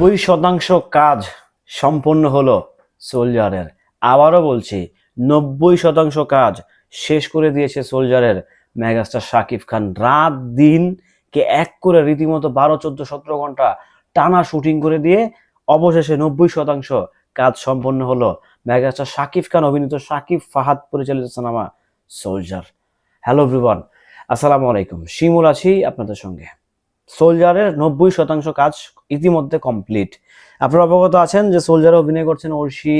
নব্বই শতাংশ কাজ সম্পন্ন হলো সোলজারের। আবারও বলছি, নব্বই শতাংশ কাজ শেষ করে দিয়েছে সোলজারের মেগাস্টার শাকিব খান। রাত দিন কে এক করে রীতিমতো বারো, চোদ্দ, সতেরো ঘণ্টা টানা শুটিং করে দিয়ে অবশেষে নব্বই শতাংশ কাজ সম্পন্ন হলো মেগাস্টার শাকিব খান, অভিনীত শাকিব ফাহাদ পরিচালিত সিনেমা সোলজার। হ্যালো এভরিওয়ান, আসসালামু আলাইকুম। শিমুল আছি আপনাদের সঙ্গে। সোলজারের নব্বই শতাংশ কাজ ইতিমধ্যে কমপ্লিট। আপনারা অবগত আছেন যে সোলজারে অভিনয় করছেন ঐশী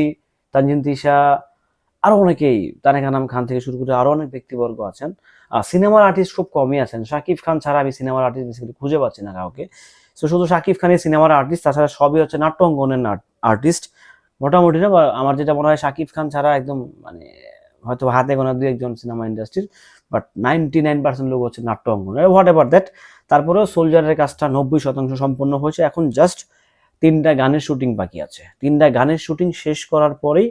তানজিন তিশা, আরও অনেকেই, তারেক আনাম খান থেকে শুরু করে আরও অনেক ব্যক্তিবর্গ আছেন। আর সিনেমার আর্টিস্ট খুব কমই আছেন। শাকিব খান ছাড়া আমি সিনেমার আর্টিস্ট বেসিক্যালি খুঁজে পাচ্ছি না কাউকে। তো শুধু শাকিব খানই সিনেমার আর্টিস্ট তাছাড়া সবই হচ্ছে নাট্য অঙ্গনের আর্টিস্ট মোটামুটি না আমার যেটা মনে হয় শাকিব খান ছাড়া একদম মানে হয়তো হাতে গোনা দুই একজন সিনেমা ইন্ডাস্ট্রির বাট নাইনটি নাইন পার্সেন্ট লোক হচ্ছে নাট্য অঙ্গন হোয়াট এভার দ্যাট তারপরেও সোলজারের কাজটা নব্বই শতাংশ সম্পন্ন হয়েছে, এখন জাস্ট তিনটা গানের শুটিং বাকি আছে। তিনটা গানের শুটিং শেষ করার পরেই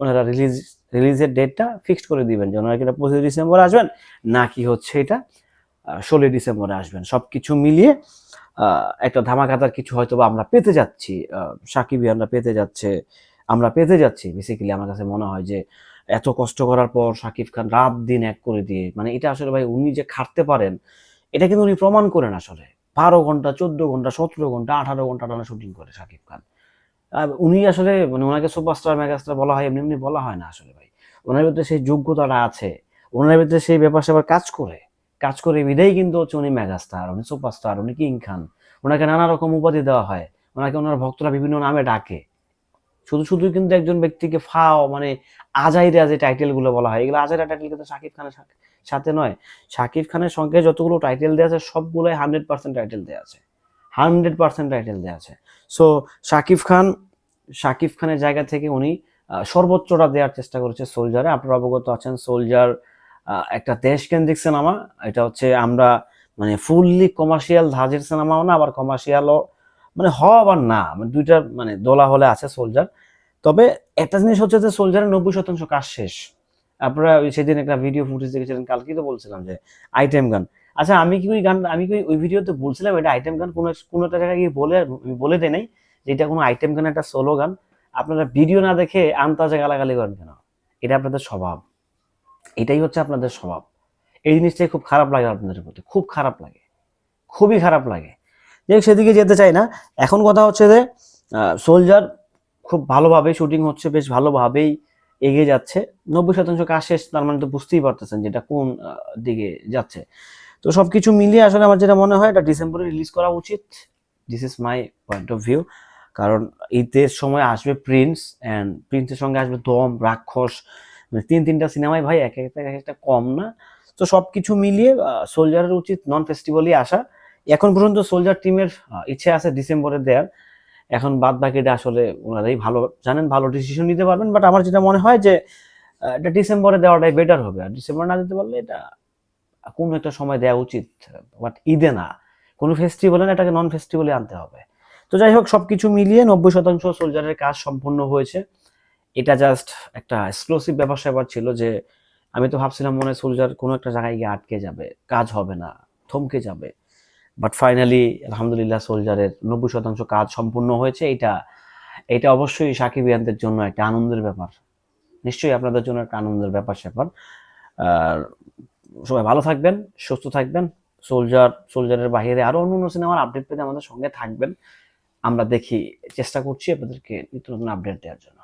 ওনারা রিলিজ রিলিজের ডেটটা ফিক্সড করে দিবেন যে ওনারা কি এটা পঁচিশ ডিসেম্বরে আসবেন, নাকি হচ্ছে এটা ষোলোই ডিসেম্বরে আসবেন। সব কিছু মিলিয়ে একটা ধামাকাতার কিছু হয়তো বা আমরা পেতে যাচ্ছি সাকিবি আমরা পেতে যাচ্ছে, আমরা পেতে যাচ্ছি। বেসিক্যালি আমার কাছে মনে হয় যে এত কষ্ট করার পর শাকিব খান রাত দিন এক করে দিয়ে মানে এটা আসলে ভাই উনি যে খাটতে পারেন, এটা কিন্তু উনি প্রমাণ করেন আসলে। বারো ঘণ্টা, চোদ্দ ঘণ্টা, সতেরো ঘণ্টা, আঠারো ঘণ্টা টানা শুটিং করে শাকিব খান। উনি আসলে মানে ওনাকে সুপারস্টার, মেগাস্টার বলা হয়, এমনি এমনি বলা হয় না আসলে ভাই। ওনার ভিতরে সেই যোগ্যতাটা আছে, ওনার ভিতরে সেই ব্যাপার স্যাপার কাজ করে। কাজ করে বিদায় কিন্তু হচ্ছে উনি মেগাস্টার, উনি সুপারস্টার, উনি কিং খান। ওনাকে নানা রকম উপাধি দেওয়া হয়, ওনাকে ওনার ভক্তরা বিভিন্ন নামে ডাকে। শুধু শুধু কিন্তু একজন ব্যক্তিকে ফাও মানে আজাইরা টাইটেলগুলো বলা হয়। এগুলো আজাইরা টাইটেল কিন্তু শাকিব খানের সাথে নয়। শাকিব খানের সঙ্গে যতগুলো টাইটেল দেওয়া আছে, সবগুলোই হান্ড্রেড পার্সেন্ট টাইটেল দেওয়া আছে। হান্ড্রেড পার্সেন্ট টাইটেল দেওয়া আছে। সো শাকিব খান, শাকিব খানের জায়গা থেকে উনি সর্বোচ্চটা দেওয়ার চেষ্টা করেছে সোলজারে আপনারা অবগত আছেন সোলজার একটা দেশকেন্দ্রিক সিনেমা এটা হচ্ছে আমরা মানে ফুললি কমার্শিয়াল ধাজের সিনেমাও না, আবার কমার্শিয়ালও মানে হ আবার না মানে দুইটা মানে দোলা হলে আছে সোলজার তবে একটা জিনিস হচ্ছে যে সোলজারের নব্বই শতাংশ কাজ শেষ। আপনারা সেদিন একটা ভিডিও ফুটেজ দেখেছিলেন, কালকেই তো বলছিলাম যে আইটেম গান আচ্ছা আমি কি ওই গান, আমি কি ওই ভিডিওতে বলছিলাম এটা আইটেম গান কোনো কোনো একটা জায়গায় গিয়ে বলে, আমি বলে দেই নাই যে এটা কোনো আইটেম গান একটা সোলো গান আপনারা ভিডিও না দেখে আন্তাজে গালাগালি করেন কেন? এটা আপনাদের স্বভাব। এটাই হচ্ছে আপনাদের স্বভাব। এই জিনিসটাই খুব খারাপ লাগে আপনাদের প্রতি। খুব খারাপ লাগে। খুবই খারাপ লাগে। যে সেদিকে যেতে চাই না। এখন কথা হচ্ছে যে সোলজার খুব ভালোভাবে শুটিং হচ্ছে, বেশ ভালোভাবেই এগিয়ে যাচ্ছে। নব্বই শতাংশ কাজ শেষ, তার মানে তো বুঝতেই পারতেছেন যেটা কোন দিকে যাচ্ছে। তো সব কিছু মিলিয়ে আসলে আমার যেটা মনে হয়, এটা ডিসেম্বরে রিলিজ করা উচিত। This is my point of view কারণ ঈদের সময় আসবে প্রিন্স অ্যান্ড প্রিন্সের সঙ্গে আসবে দম, রাক্ষস মানে তিন তিনটা সিনেমায় ভাই, এক একটা এক একটা কম না। তো সব কিছু মিলিয়ে সোলজারের উচিত নন ফেস্টিভ্যালই আসা। এখন পর্যন্ত সোলজার টিমের ইচ্ছে আছে ডিসেম্বরে দেওয়ার এখন বাদ বাকিটা আসলে ওনারাই ভালো, জানেন, ভালো ডিসিশন নিতে পারবেন। বাট আমার যেটা মনে হয় যে এটা ডিসেম্বরে দেওয়াটাই বেটার হবে। আর ডিসেম্বর না দিতে পারলে এটা কোনো একটা সময় দেওয়া উচিত। বাট ঈদে না। কোনো ফেস্টিভ্যালে না, এটাকে নন ফেস্টিভ্যালে আনতে হবে। তো যাই হোক, সবকিছু মিলিয়ে নব্বই শতাংশ সোলজারের কাজ সম্পূর্ণ হয়েছে। এটা জাস্ট একটা এক্সক্লুসিভ ব্যাপার স্যাপার ছিল যে, আমি তো ভাবছিলাম মনে সোলজার কোনো একটা জায়গায় গিয়ে আটকে যাবে। কাজ হবে না, থমকে যাবে। বাট ফাইনালি আলহামদুলিল্লাহ সোলজারের নব্বই শতাংশ কাজ সম্পূর্ণ হয়েছে। এটা এটা অবশ্যই সাকিব ইয়ানদের জন্য একটা আনন্দের ব্যাপার। নিশ্চয়ই আপনাদের জন্য একটা আনন্দের ব্যাপার, স্যাপার। সবাই ভালো থাকবেন, সুস্থ থাকবেন। সোলজার সোলজারের বাইরে আরও অন্য অন্য সিনেমার আপডেট পেতে আমাদের সঙ্গে থাকবেন। আমরা দেখি, চেষ্টা করছি আপনাদেরকে নিত্য নতুন আপডেট দেওয়ার জন্য।